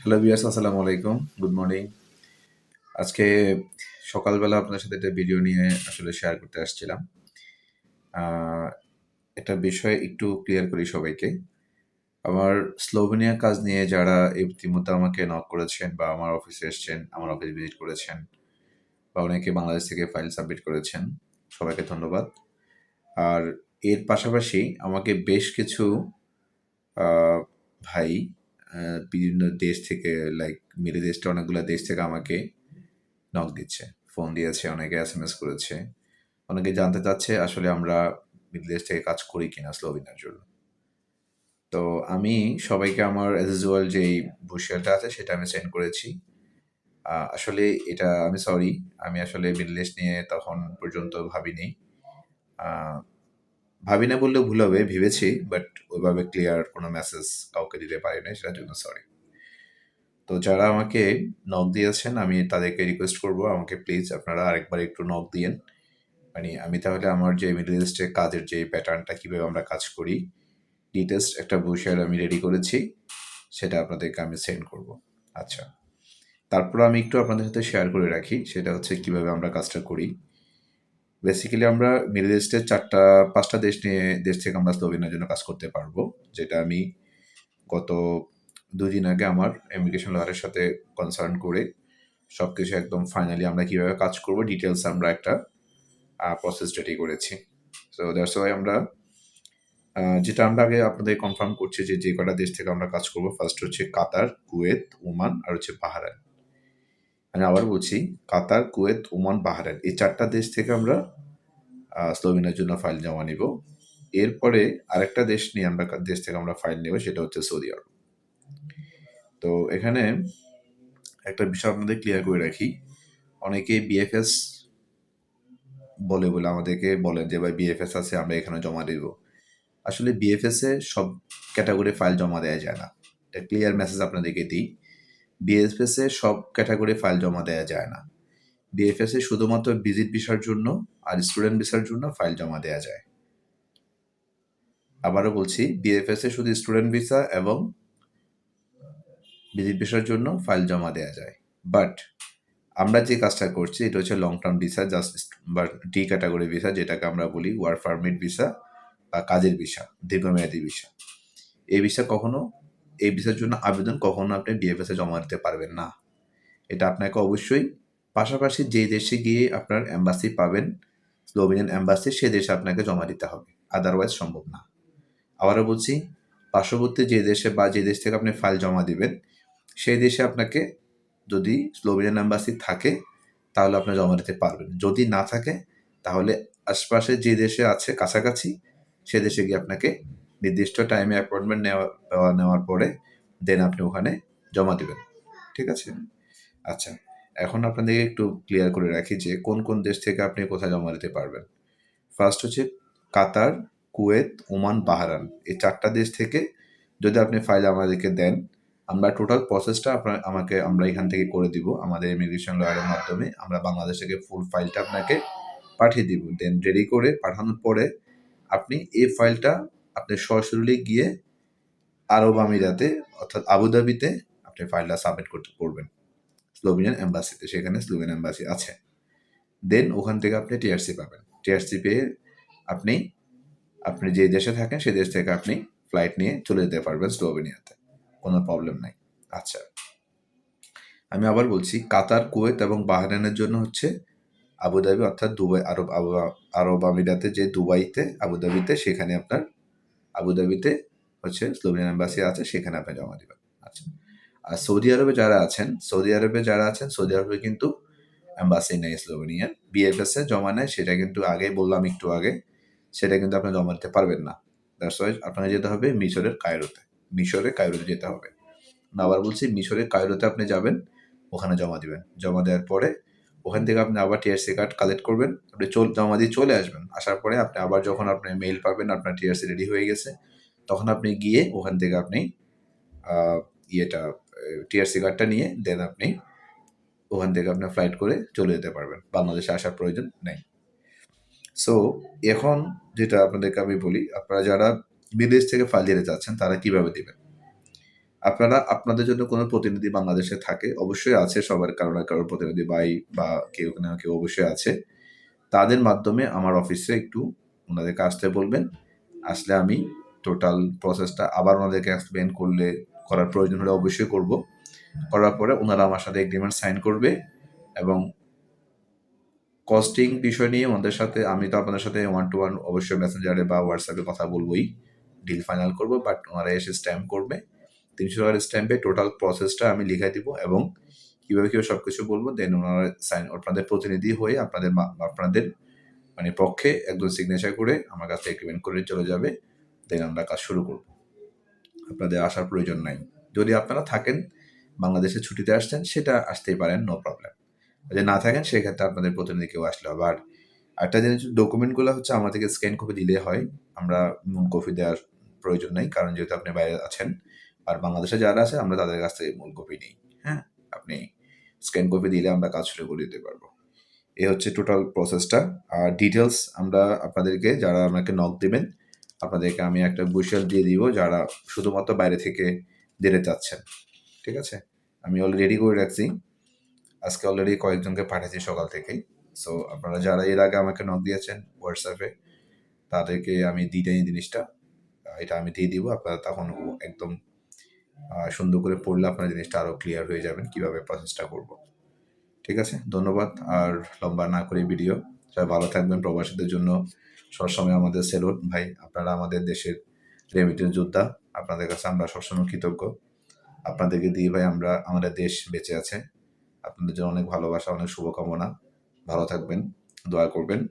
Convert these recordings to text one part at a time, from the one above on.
Hello বিয়াস আসসালামু আলাইকুম। Good morning আজকে সকালবেলা আপনার সাথে একটা ভিডিও নিয়ে আসলে শেয়ার করতে আসছিলাম। একটা বিষয় একটু ক্লিয়ার করি সবাইকে। আমার স্লোভেনিয়া কাজ নিয়ে যারা ইতিমধ্যে আমাকে নক করেছেন বা আমার অফিসে এসেছেন, আমার অফিস ভিজিট করেছেন বা অনেকে বাংলাদেশ থেকে ফাইল সাবমিট করেছেন, সবাইকে ধন্যবাদ। আর এর পাশাপাশি আমাকে বেশ কিছু ভাই বিভিন্ন দেশ থেকে লাইক মিডল ইস্টে অনেকগুলো দেশ থেকে আমাকে নক দিচ্ছে ফোন দিয়েছে, অনেকে এস এম এস করেছে, অনেকে জানতে চাচ্ছে আসলে আমরা মিডল ইস্ট থেকে কাজ করি কিনা স্লোভেনিয়ার জন্য। তো আমি সবাইকে আমার অ্যাজ ইউজুয়াল যেই বুশিয়ালটা আছে সেটা আমি সেন্ড করেছি। আসলে এটা আমি সরি আমি আসলে মিডল ইস্ট নিয়ে তখন পর্যন্ত ভাবিনি। ভাবি না বললেও ভুল হবে, ভেবেছি বাট ওইভাবে ক্লিয়ার কোনো মেসেজ কাউকে দিতে পারি না সেটার জন্য সরি তো যারা আমাকে নক দিয়েছেন, আমি তাদেরকে রিকোয়েস্ট করব, আমাকে প্লিজ আপনারা আরেকবার একটু নক দিয়েন। মানে আমি তাহলে আমার যে মিডল ইস্টে কাজের যে প্যাটার্নটা কীভাবে আমরা কাজ করি ডিটেলস একটা বুশেয়ার আমি রেডি করেছি, সেটা আপনাদেরকে আমি সেন্ড করব। আচ্ছা। তারপর আমি একটু আপনাদের সাথে শেয়ার করে রাখি, সেটা হচ্ছে কীভাবে আমরা কাজটা করি। বেসিক্যালি আমরা মিডল ইস্টের চারটা, পাঁচটা দেশ নিয়ে, দেশ থেকে আমরা স্লোভেনিয়ার জন্য কাজ করতে পারব, যেটা আমি গত দুদিন আগে আমার ইমিগ্রেশন লয়ারের সাথে কনসার্ন করে সব কিছু একদম ফাইনালি আমরা কীভাবে কাজ করব ডিটেলস আমরা একটা প্রসেস রেডি করেছি। সো দ্যাটস ওয়াই আমরা যেটা আমরা আগে আপনাদের কনফার্ম করছি যে যে কটা দেশ থেকে আমরা কাজ করব ফার্স্ট হচ্ছে কাতার কুয়েত ওমান আর হচ্ছে বাহারান আমি আবার বলছি কাতার কুয়েত ওমান বাহারান এই চারটা দেশ থেকে আমরা আহ, স্লোভেনিয়ার জন্য ফাইল জমা নিব। এরপরে আরেকটা দেশ নিয়ে আমরা দেশ থেকে আমরা ফাইল নেব সেটা হচ্ছে সৌদি আরব। তো এখানে একটা বিষয় আপনাদের ক্লিয়ার করে রাখি। অনেকে বিএফএস বলে বলে আমাদেরকে বলেন যে ভাই বিএফএস আছে আমরা এখানে জমা দেব। আসলে বিএফএস এ সব ক্যাটাগরি ফাইল জমা দেওয়া যায় না। এটা ক্লিয়ার মেসেজ আপনাদেরকে দিই। বিএফএস সব ক্যাটাগরি ফাইল জমা দেওয়া যায় না। বিএফএস এ শুধুমাত্র ভিজিট ভিসার জন্য আর স্টুডেন্ট ভিসার জন্য ফাইল জমা দেওয়া যায়। আবারও বলছি বিএফএস এ শুধু স্টুডেন্ট ভিসা এবং ভিজিট ভিসার জন্য ফাইল জমা দেওয়া যায়। বাট আমরা যে কাজটা করছি, এটা হচ্ছে লং টার্ম ভিসা জাস্ট বা ডি ক্যাটাগরি ভিসা যেটাকে আমরা বলি ওয়ার্ক পারমিট ভিসা বা কাজের ভিসা দীর্ঘমেয়াদী ভিসা এই ভিসা কখনো এই ভিসার জন্য আবেদন কখনো আপনি বিএফএস জমা দিতে পারবেন না। এটা আপনাকে অবশ্যই পাশাপাশি যে দেশে গিয়ে আপনার এম্বাসি পাবেন স্লোভেনিয়ান এম্বাসি সে দেশে আপনাকে জমা দিতে হবে। আদারওয়াইজ সম্ভব না। আবারও বলছি, পার্শ্ববর্তী যে দেশে বা যে দেশ থেকে আপনি ফাইল জমা দিবেন, সেই দেশে আপনাকে যদি স্লোভেনিয়ান এম্বাসি থাকে, তাহলে আপনি জমা দিতে পারবেন। যদি না থাকে, তাহলে আশপাশে যে দেশে আছে কাছাকাছি, সে দেশে গিয়ে আপনাকে নির্দিষ্ট টাইমে অ্যাপয়েন্টমেন্ট নেওয়া নেওয়ার পরে দেন আপনি ওখানে জমা দেবেন। ঠিক আছে? আচ্ছা এখন আপনাদেরকে একটু ক্লিয়ার করে রাখি যে কোন কোন দেশ থেকে আপনি কোথায় জমা দিতে পারবেন। ফার্স্ট হচ্ছে কাতার, কুয়েত, ওমান বাহারান এই চারটা দেশ থেকে যদি আপনি ফাইল আমাদেরকে দেন, আমরা টোটাল প্রসেসটা আপনার, আমাকে, আমরা এখান থেকে করে দিব। আমাদের ইমিগ্রেশন লয়ারের মাধ্যমে আমরা বাংলাদেশ থেকে ফুল ফাইলটা আপনাকে পাঠিয়ে দিব। দেন রেডি করে পাঠানোর পরে আপনি এই ফাইলটা আপনি সরাসরি গিয়ে আরব আমিরাতে, অর্থাৎ আবুধাবিতে আপনি ফাইলটা সাবমিট করতে করবেন স্লোভেনিয়ান এম্বাসিতে সেখানে স্লোভেনিয়ান এম্বাসি আছে। দেন ওখান থেকে আপনি টিআরসি পাবেন। টিআরসি পেয়ে আপনি আপনি যে দেশে থাকেন সেই দেশ থেকে আপনি ফ্লাইট নিয়ে চলে যেতে পারবেন স্লোভেনিয়াতে কোনো প্রবলেম নাই। আচ্ছা। আমি আবার বলছি, কাতার, কুয়েত এবং বাহরাইনের জন্য হচ্ছে আবুধাবি অর্থাৎ দুবাই, আরব আরব আমিরাতে যে দুবাইতে আবুধাবিতে সেখানে আপনার আবুধাবিতে হচ্ছে স্লোভেনিয়ান এম্বাসি আছে, সেখানে আপনি জমা দিবেন। আচ্ছা। আর সৌদি আরবে যারা আছেন, সৌদি আরবে যারা আছেন, সৌদি আরবে কিন্তু এম্বাসি নেই স্লোভেনিয়ান বিএফএস এ জমা নেয়, সেটা কিন্তু আগেই বললাম একটু আগে, সেটা কিন্তু আপনি জমা দিতে পারবেন না। দ্যাটস আপনাকে যেতে হবে মিশরের কায়রোতে। মিশরে কায়রোতে যেতে হবে। আবার বলছি, মিশরের কায়রোতে আপনি যাবেন, ওখানে জমা দিবেন। জমা দেওয়ার পরে ওখান থেকে আপনি আবার টিআরসি কার্ড কালেক্ট করবেন, আপনি চল, জমা দিয়ে চলে আসবেন। আসার পরে আপনি আবার যখন আপনি মেইল পাবেন, আপনার টিআরসি রেডি হয়ে গেছে, তখন আপনি গিয়ে ওখান থেকে আপনি ইয়েটা টিআরসি কার্ডটা নিয়ে দেন আপনি ওখান থেকে আপনার ফ্লাইট করে চলে যেতে পারবেন। বাংলাদেশে আসার প্রয়োজন নেই। সো এখন যেটা আপনাদেরকে আমি বলি, আপনারা যারা বিদেশ থেকে ফাইল দিতে চাচ্ছেন, তারা কীভাবে দিবেন? আপনারা আপনাদের জন্য কোনো প্রতিনিধি বাংলাদেশে থাকে, অবশ্যই আছে সবার কারও না কারোর প্রতিনিধি ভাই বা কেউ না কেউ অবশ্যই আছে। তাদের মাধ্যমে আমার অফিসে একটু ওনাদেরকে আসতে বলবেন, আসলে আমি টোটাল প্রসেসটা আবার ওনাদেরকে এক্সপ্লেন করলে, করার প্রয়োজন হলে অবশ্যই করব। করার পরে ওনারা আমার সাথে এগ্রিমেন্ট সাইন করবে এবং কস্টিং বিষয় নিয়ে ওনাদের সাথে, আমি তো আপনাদের সাথে ওয়ান টু ওয়ান অবশ্যই মেসেঞ্জারে বা হোয়াটসঅ্যাপে কথা বলবোই ডিল ফাইনাল করব বাট ওনারা এসে স্ট্যাম্প করবে। তিনশো টাকার স্ট্যাম্পে টোটাল প্রসেসটা আমি লিখে দিব এবং কীভাবে কীভাবে সব কিছু বলব দেন ওনারা সাইন আপনাদের প্রতিনিধি হয়ে আপনাদের আপনাদের মানে পক্ষে একজন সিগনেচার করে আমার কাছে এগ্রিমেন্ট করে চলে যাবে দেন আমরা কাজ শুরু করব। আপনাদের আসার প্রয়োজন নাই। যদি আপনারা থাকেন, বাংলাদেশে ছুটিতে আসছেন, সেটা আসতেই পারেন নো প্রবলেম যদি না থাকেন, সেক্ষেত্রে আপনাদের প্রতিনিধি কেউ আসলে হবে। আর একটা জিনিস ডকুমেন্টগুলো হচ্ছে আমাদেরকে স্ক্যান কপি দিলে হয়। আমরা মূল কপি দেওয়ার প্রয়োজন নেই, কারণ যেহেতু আপনি বাইরে আছেন আর বাংলাদেশে যারা আছে, আমরা তাদের কাছ থেকে মূল কপি নিই। হ্যাঁ? আপনি স্ক্যান কপি দিলে আমরা কাজ শুরু করে দিতে পারব। এই হচ্ছে টোটাল প্রসেসটা আর ডিটেলস আমরা আপনাদেরকে, যারা আমাকে নক দেবেন, আপনাদেরকে আমি একটা বুশিয়াল দিয়ে দিব, যারা শুধুমাত্র বাইরে থেকে দিতে চাচ্ছেন। ঠিক আছে? আমি অলরেডি রেডি করে রাখছি। আজকে অলরেডি কয়েকজনকে পাঠিয়েছি সকাল থেকেই। সো আপনারা যারা এর আগে আমাকে নক দিয়েছেন হোয়াটসঅ্যাপে তাদেরকে আমি দিই জিনিসটা। এটা আমি দিয়ে দিব। আপনারা তখন একদম সুন্দর করে পড়লে আপনার জিনিসটা আরও ক্লিয়ার হয়ে যাবেন কীভাবে প্রসেসটা করব। ঠিক আছে? ধন্যবাদ। আর লম্বা না করে ভিডিও সবাই ভালো থাকবেন। প্রবাসীদের জন্য সবসময় আমাদের সেলুট ভাই, আপনারা আমাদের দেশের রেমিটেন্স যোদ্ধা। আপনাদের কাছে আমরা সবসময় কৃতজ্ঞ। আপনাদেরকে দিয়ে ভাই, আমরা, আমাদের দেশ বেঁচে আছে। আপনাদের জন্য অনেক ভালোবাসা, অনেক শুভকামনা। ভালো থাকবেন। দোয়া করবেন।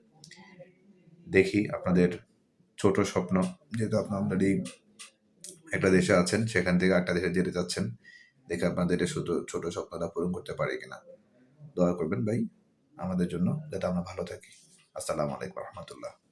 দেখি আপনাদের ছোট স্বপ্ন। যেহেতু আপনার অলরেডি একটা দেশে আছেন, সেখান থেকে একটা দেশে যেতে চাচ্ছেন, দেখে আপনাদের এটা ছোট ছোট স্বপ্নটা পূরণ করতে পারে কিনা। দয়া করবেন ভাই, আমাদের জন্য, যাতে আমরা ভালো থাকি। আসসালামু আলাইকুম রহমতুল্লাহ।